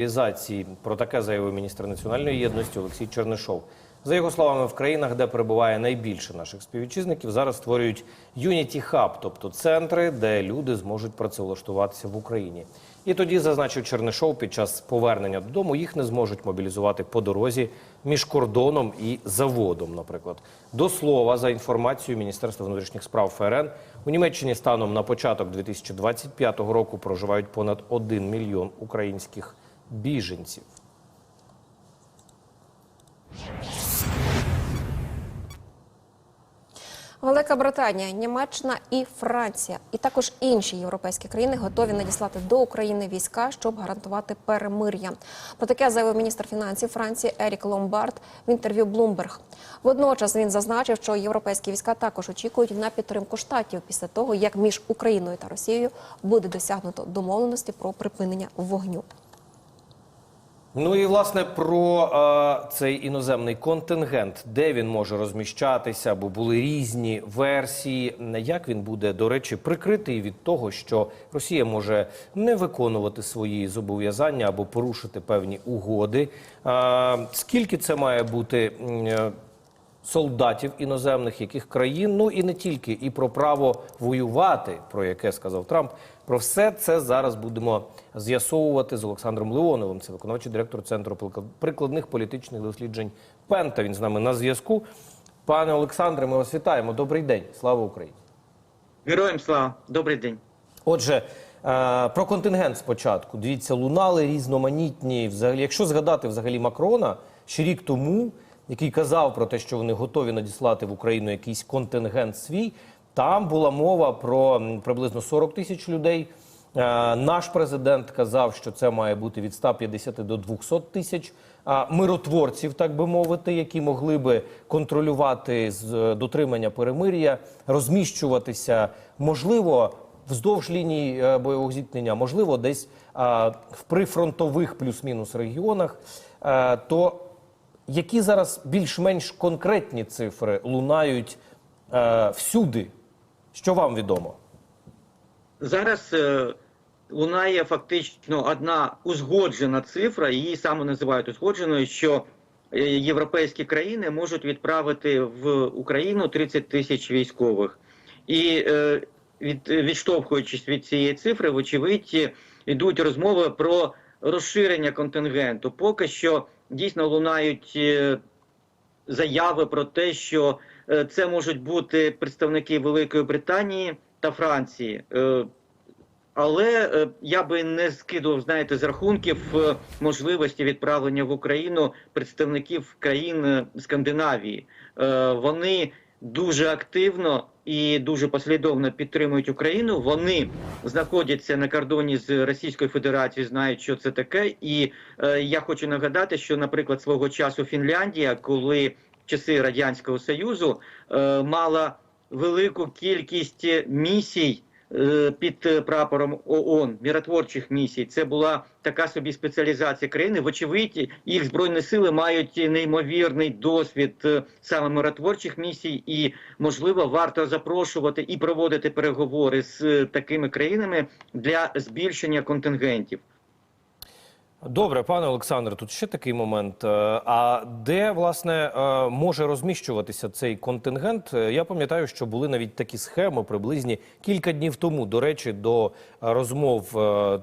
мобілізації. Про таке заявив міністр національної єдності Олексій Чернишов. За його словами, в країнах, де перебуває найбільше наших співвітчизників, зараз створюють Unity Hub, тобто центри, де люди зможуть працевлаштуватися в Україні. І тоді зазначив Чернишов, під час повернення додому їх не зможуть мобілізувати по дорозі між кордоном і заводом. Наприклад, до слова, за інформацією Міністерства внутрішніх справ ФРН, у Німеччині станом на початок 2025 року проживають понад 1 мільйон українських біженців. Велика Британія, Німеччина і Франція, і також інші європейські країни готові надіслати до України війська, щоб гарантувати перемир'я. Про таке заявив міністр фінансів Франції Ерік Ломбард в інтерв'ю Bloomberg. Водночас він зазначив, що європейські війська також очікують на підтримку штатів після того, як між Україною та Росією буде досягнуто домовленості про припинення вогню. Ну і власне про е, цей іноземний контингент, де він може розміщатися, бо були різні версії. Як він буде, до речі, прикритий від того, що Росія може не виконувати свої зобов'язання або порушити певні угоди. Е, скільки це має бути? е, солдатів іноземних яких країн, ну і не тільки, і про право воювати, про яке сказав Трамп. Про все це зараз будемо з'ясовувати з Олександром Леоновим. Це виконавчий директор центру прикла- прикладних політичних досліджень Пента. Він з нами на зв'язку. Пане Олександре, ми вас вітаємо. Добрий день. Слава Україні. Героям слава, добрий день. Отже, е, про контингент спочатку. Дивіться, лунали різноманітні. Взагалі, якщо згадати взагалі Макрона ще рік тому, який казав про те, що вони готові надіслати в Україну якийсь контингент свій, там була мова про приблизно 40 тисяч людей. Е, Наш президент казав, що це має бути від 150 до 200 тисяч миротворців, так би мовити, які могли би контролювати з е, дотримання перемир'я, розміщуватися, можливо, вздовж лінії е, бойового зіткнення, можливо, десь в прифронтових плюс-мінус регіонах. То які зараз більш-менш конкретні цифри лунають всюди? Що вам відомо? Зараз е, лунає фактично одна узгоджена цифра, її саме називають узгодженою, що е, європейські країни можуть відправити в Україну 30 тисяч військових. І е, від, відштовхуючись від цієї цифри, вочевидь, йдуть розмови про розширення контингенту. Поки що дійсно лунають е, заяви про те, що е, це можуть бути представники Великої Британії та Франції. Е, Але е, я би не скидував, знаєте, з рахунків е, можливості відправлення в Україну представників країн е, Скандинавії. Е, Вони дуже активно і дуже послідовно підтримують Україну. Вони знаходяться на кордоні з Російською Федерацією, знають, що це таке. І е, я хочу нагадати, що, наприклад, свого часу Фінляндія, коли часи радянського союзу е, мала велику кількість місій е, під прапором ООН, миротворчих місій. Це була така собі спеціалізація країни. Вочевидь, їх збройні сили мають неймовірний досвід е, саме миротворчих місій, і можливо варто запрошувати і проводити переговори з такими країнами для збільшення контингентів. Добре, пане Олександре, тут ще такий момент. Е, А де власне е, може розміщуватися цей контингент? Е, Я пам'ятаю, що були навіть такі схеми приблизні кілька днів тому. До речі, до розмов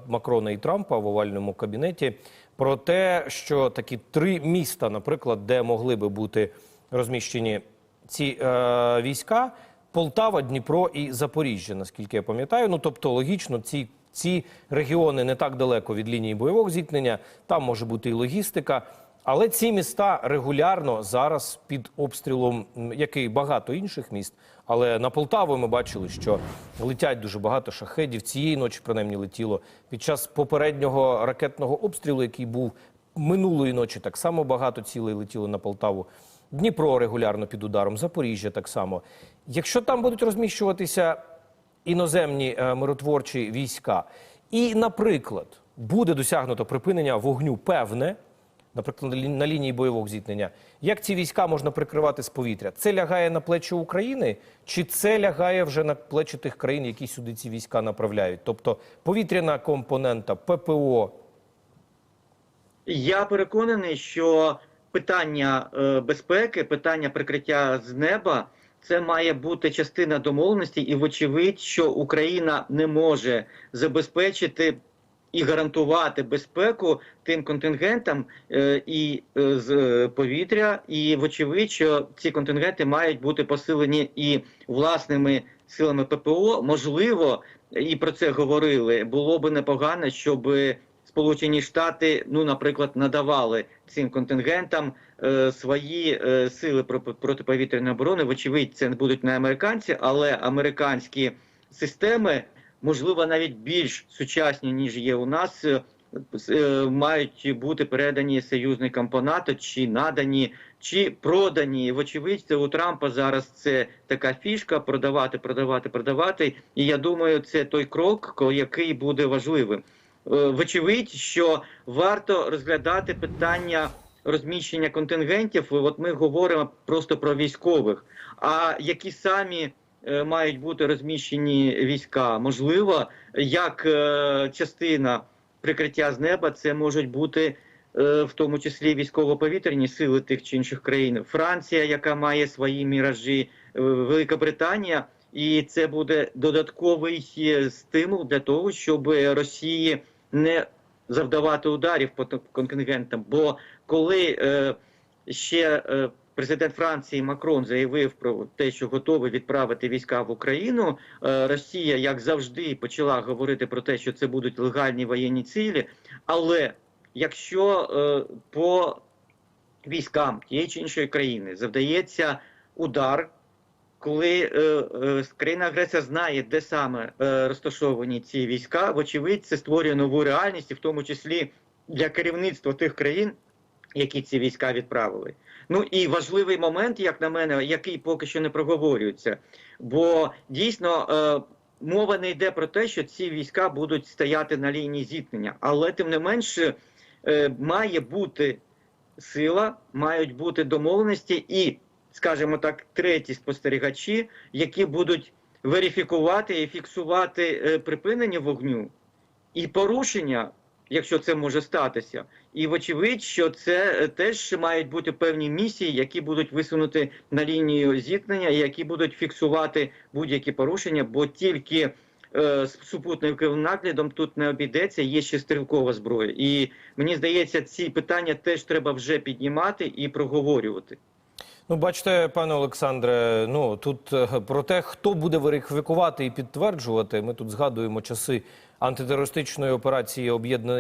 Макрона і Трампа в овальному кабінеті про те, що такі три міста, наприклад, де могли би бути розміщені ці е, війська. Полтава, Дніпро і Запоріжжя, наскільки я пам'ятаю. Ну тобто, логічно, ці, ці регіони не так далеко від лінії бойового зіткнення, там може бути і логістика. Але ці міста регулярно зараз під обстрілом, як і багато інших міст. Але на Полтаву ми бачили, що летять дуже багато шахедів. Цієї ночі принаймні летіло під час попереднього ракетного обстрілу, який був минулої ночі, так само багато цілей летіло на Полтаву. Дніпро регулярно під ударом, Запоріжжя так само. Якщо там будуть розміщуватися іноземні е, миротворчі війська, і, наприклад, буде досягнуто припинення вогню певне, наприклад, на лінії бойового зіткнення, як ці війська можна прикривати з повітря? Це лягає на плечі України, чи це лягає вже на плечі тих країн, які сюди ці війська направляють? Тобто повітряна компонента, ППО, Я переконаний, що питання е, безпеки, питання прикриття з неба це має бути частина домовленості, і вочевидь, що Україна не може забезпечити і гарантувати безпеку тим контингентам е, і е, з е, повітря. І вочевидь, що ці контингенти мають бути посилені і власними силами ППО. Можливо, і про це говорили. Було би непогано, щоб Сполучені Штати, ну, наприклад, надавали цим контингентам е, свої е, сили про- протиповітряної оборони. Вочевидь, це не будуть не американці, але американські системи, можливо, навіть більш сучасні ніж є у нас. е, е, Мають бути передані союзникам по НАТО, чи надані, чи продані. Вочевидь, це у Трампа зараз це така фішка продавати, продавати, продавати. І я думаю, це той крок, який буде важливим. Е, Вочевидь, що варто розглядати питання розміщення контингентів. От ми говоримо просто про військових. А які самі е, мають бути розміщені війська? Можливо, як е, частина прикриття з неба, це можуть бути в тому числі військово-повітряні сили тих чи інших країн. Франція, яка має свої міражі, Велика Британія. І це буде додатковий стимул для того, щоб Росії не завдавати ударів по контингентам. Бо коли е, ще е, президент Франції Макрон заявив про те, що готовий відправити війська в Україну, е, Росія, як завжди, почала говорити про те, що це будуть легальні воєнні цілі. Але якщо е, по військам тієї чи іншої країни завдається удар, коли е, е, країна-агресор знає, де саме е, розташовані ці війська, вочевидь, це створює нову реальність, і в тому числі для керівництва тих країн, які ці війська відправили. Ну і важливий момент, як на мене, який поки що не проговорюється, бо дійсно. Е, Мова не йде про те, що ці війська будуть стояти на лінії зіткнення, але тим не менше е, має бути сила, мають бути домовленості і, скажімо так, треті спостерігачі, які будуть верифікувати і фіксувати е, припинення вогню і порушення, якщо це може статися. І вочевидь, що це е, теж мають бути певні місії, які будуть висунути на лінію зіткнення, які будуть фіксувати будь-які порушення, бо тільки е, з супутниковим наглядом тут не обійдеться, є ще стрілкова зброя. І мені здається, ці питання теж треба вже піднімати і проговорювати. Ну, бачите, пане Олександре, ну тут е, про те, хто буде верифікувати і підтверджувати, ми тут згадуємо часи антитерористичної операції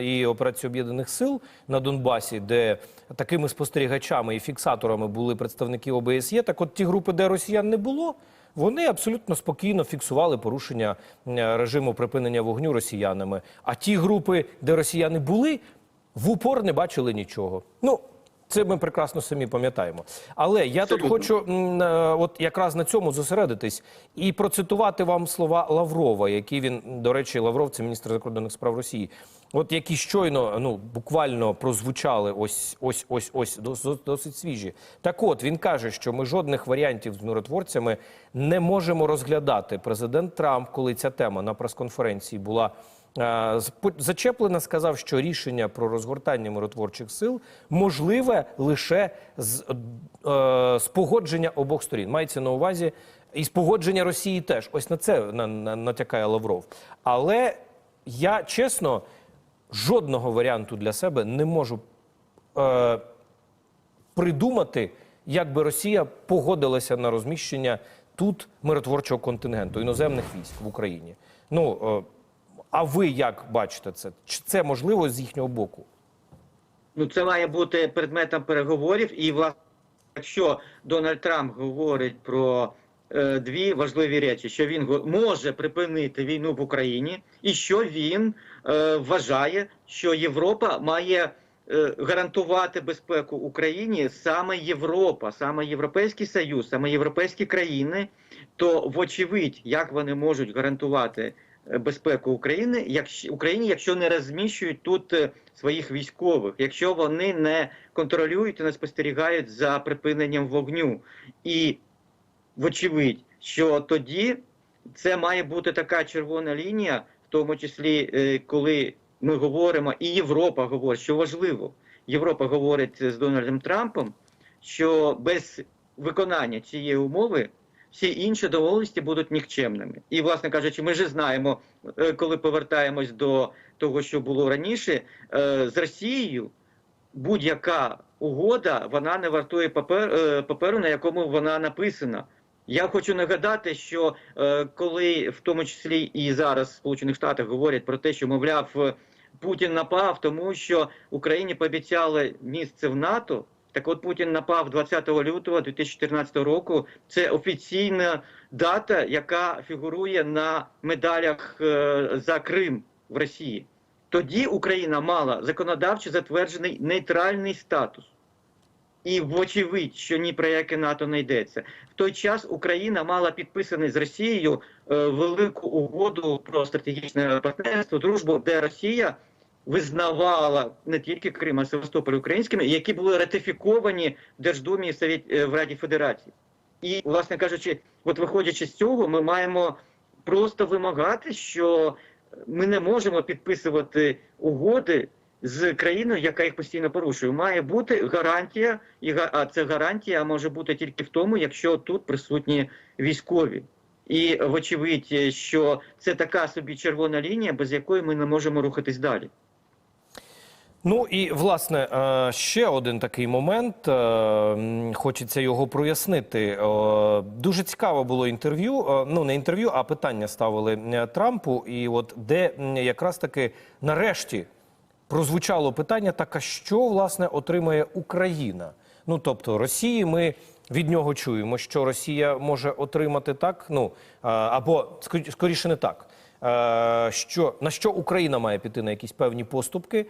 і операції об'єднаних сил на Донбасі, де такими спостерігачами і фіксаторами були представники ОБСЄ. Так, от ті групи, де росіян не було, вони абсолютно спокійно фіксували порушення режиму припинення вогню росіянами. А ті групи, де росіяни були, в упор не бачили нічого. Ну. Це ми прекрасно самі пам'ятаємо. Але я тут Абсолютно. хочу е, от якраз на цьому зосередитись і процитувати вам слова Лаврова, які він, до речі, Лавров, це міністр закордонних справ Росії. От які щойно ну буквально прозвучали ось ось ось ось дос- досить свіжі. Так от він каже, що ми жодних варіантів з миротворцями не можемо розглядати. Президент Трамп, коли ця тема на прес-конференції була Зачеплена сказав, що рішення про розгортання миротворчих сил можливе лише з, е, з погодження обох сторін. Мається на увазі і з погодження Росії теж. Ось на це на, на, натякає Лавров. Але я чесно жодного варіанту для себе не можу е, придумати, як би Росія погодилася на розміщення тут миротворчого контингенту іноземних військ в Україні. Ну е, а ви як бачите це? Чи це можливо з їхнього боку? Ну, це має бути предметом переговорів. І власне, якщо Дональд Трамп говорить про е, дві важливі речі: що він може припинити війну в Україні, і що він е, вважає, що Європа має е, гарантувати безпеку Україні саме Європа, саме Європейський Союз, саме європейські країни, то вочевидь, як вони можуть гарантувати безпеку України, якщо Україні, якщо не розміщують тут е, своїх військових, якщо вони не контролюють і не спостерігають за припиненням вогню, і вочевидь, що тоді це має бути така червона лінія, в тому числі е, коли ми говоримо, і Європа говорить, що важливо. Європа говорить з Дональдом Трампом, що без виконання цієї умови всі інші домовленості будуть нікчемними. І, власне кажучи, ми вже знаємо, е, коли повертаємось до того, що було раніше, е, з Росією будь-яка угода вона не вартує папер, е, паперу, на якому вона написана. Я хочу нагадати, що коли в тому числі і зараз в Сполучених Штатах говорять про те, що мовляв Путін напав, тому що Україні пообіцяли місце в НАТО. Так от Путін напав 20 лютого 2014 року. Це офіційна дата, яка фігурує на медалях е, за Крим в Росії. Тоді Україна мала законодавчо затверджений нейтральний статус. І вочевидь, що ні про яке НАТО не йдеться. В той час Україна мала підписаний з Росією е, велику угоду про стратегічне партнерство, дружбу, де Росія визнавала не тільки Крим, а Севастополь українськими, які були ратифіковані в Держдумі і е, в Раді Федерації. І, власне кажучи, от виходячи з цього, ми маємо просто вимагати, що ми не можемо підписувати угоди з країною, яка їх постійно порушує. Має бути гарантія, і а це гарантія може бути тільки в тому, якщо тут присутні військові. І вочевидь, що це така собі червона лінія, без якої ми не можемо рухатись далі. Ну і власне е, ще один такий момент. е, Хочеться його прояснити. Е, Дуже цікаве було інтерв'ю. Ну не інтерв'ю, а питання ставили Трампу. І от де якраз таки нарешті прозвучало питання: так а що власне отримає Україна? Ну тобто Росії ми від нього чуємо, що Росія може отримати так. Ну або скорі- скоріше не так. Е, Що на що Україна має піти на якісь певні поступки?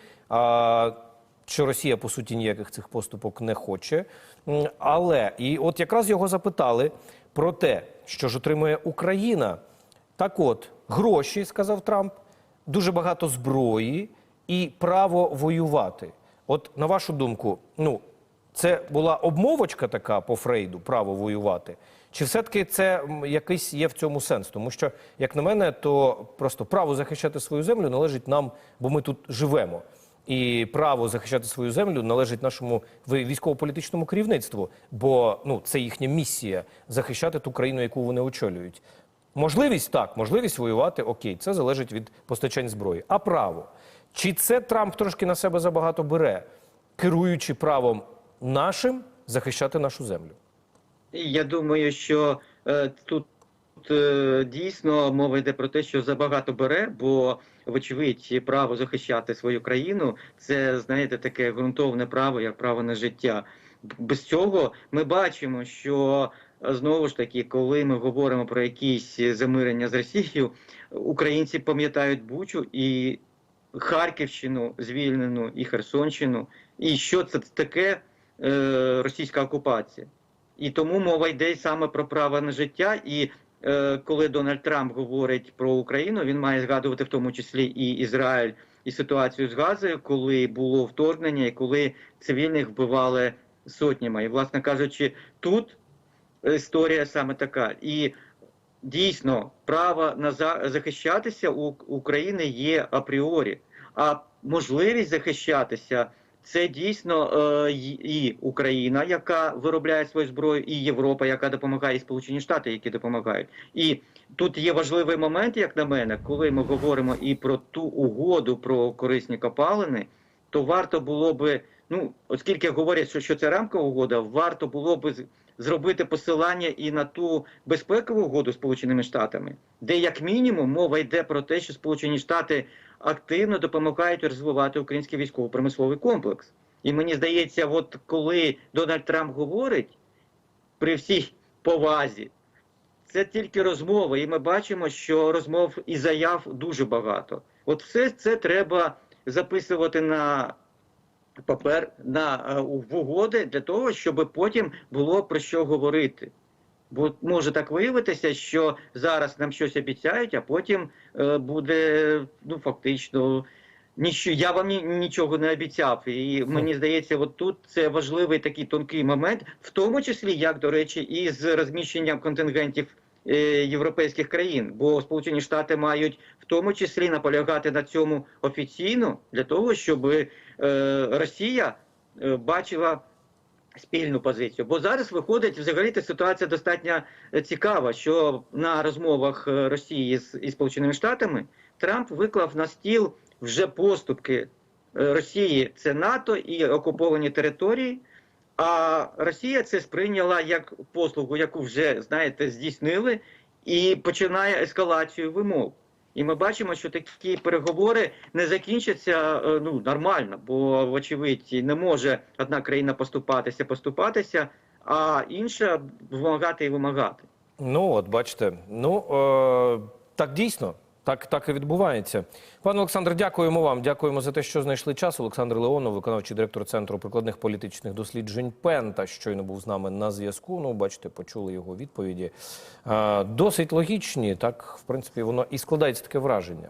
Що Росія по суті ніяких цих поступок не хоче. Але і от якраз його запитали про те, що ж отримує Україна. Так от, гроші, сказав Трамп, дуже багато зброї і право воювати. От на вашу думку, ну це була обмовочка така по Фрейду, право воювати. Чи все-таки це якийсь є в цьому сенс? Тому що, як на мене, то просто право захищати свою землю належить нам, бо ми тут живемо. І право захищати свою землю належить нашому військово-політичному керівництву, бо ну це їхня місія захищати ту країну, яку вони очолюють. Можливість так, можливість воювати, окей, це залежить від постачань зброї. А право чи це Трамп трошки на себе забагато бере, керуючи правом нашим захищати нашу землю? Я думаю, що е, тут е, дійсно мова йде про те, що забагато бере, бо вочевидь право захищати свою країну це знаєте таке ґрунтовне право, як право на життя. Без цього ми бачимо, що е, знову ж таки, коли ми говоримо про якісь замирення з Росією, українці пам'ятають Бучу і Харківщину звільнену, і Херсонщину, і що це таке е, російська окупація. І тому мова йде саме про право на життя. І е, коли Дональд Трамп говорить про Україну, він має згадувати в тому числі і Ізраїль, і ситуацію з Газою, коли було вторгнення, і коли цивільних вбивали сотнями. І, власне кажучи, тут історія саме така. І дійсно право на захищатися у України є апріорі, а можливість захищатися. Це дійсно е, і Україна, яка виробляє свою зброю, і Європа, яка допомагає, і Сполучені Штати, які допомагають. І тут є важливий момент, як на мене, коли ми говоримо і про ту угоду про корисні копалини, то варто було би, ну оскільки говорять, що, що це рамкова угода, варто було би зробити посилання і на ту безпекову угоду з Сполученими Штатами, де як мінімум мова йде про те, що Сполучені Штати активно допомагають розвивати український військово-промисловий комплекс. І мені здається, от коли Дональд Трамп говорить при всій повазі, це тільки розмови, і ми бачимо, що розмов і заяв дуже багато. От все це треба записувати на папер на е, угоди для того, щоб потім було про що говорити. Бо може так виявитися, що зараз нам щось обіцяють, а потім е, буде ну фактично ніщо. Я вам ні, нічого не обіцяв. І мені здається, от тут це важливий такий тонкий момент, в тому числі, як до речі, і з розміщенням контингентів е, європейських країн. Бо Сполучені Штати мають в тому числі наполягати на цьому офіційно для того, щоб е, Росія бачила спільну позицію. Бо зараз виходить взагалі та ситуація достатньо е, цікава, що на розмовах е, Росії з із Сполученими Штатами Трамп виклав на стіл вже поступки е, Росії це НАТО і окуповані території. А Росія це сприйняла як послугу, яку вже знаєте, здійснили, і починає ескалацію вимог. І ми бачимо, що такі переговори не закінчаться е, ну нормально, бо вочевидь не може одна країна поступатися, поступатися, а інша вимагати і вимагати. Ну, от бачите, ну е, так дійсно. Так, так і відбувається. Пане Олександр, дякуємо вам. Дякуємо за те, що знайшли час. Олександр Леонов, виконавчий директор Центру прикладних політичних досліджень Пента, щойно був з нами на зв'язку. Ну, бачите, почули його відповіді. Досить логічні. Так, в принципі, воно і складається таке враження.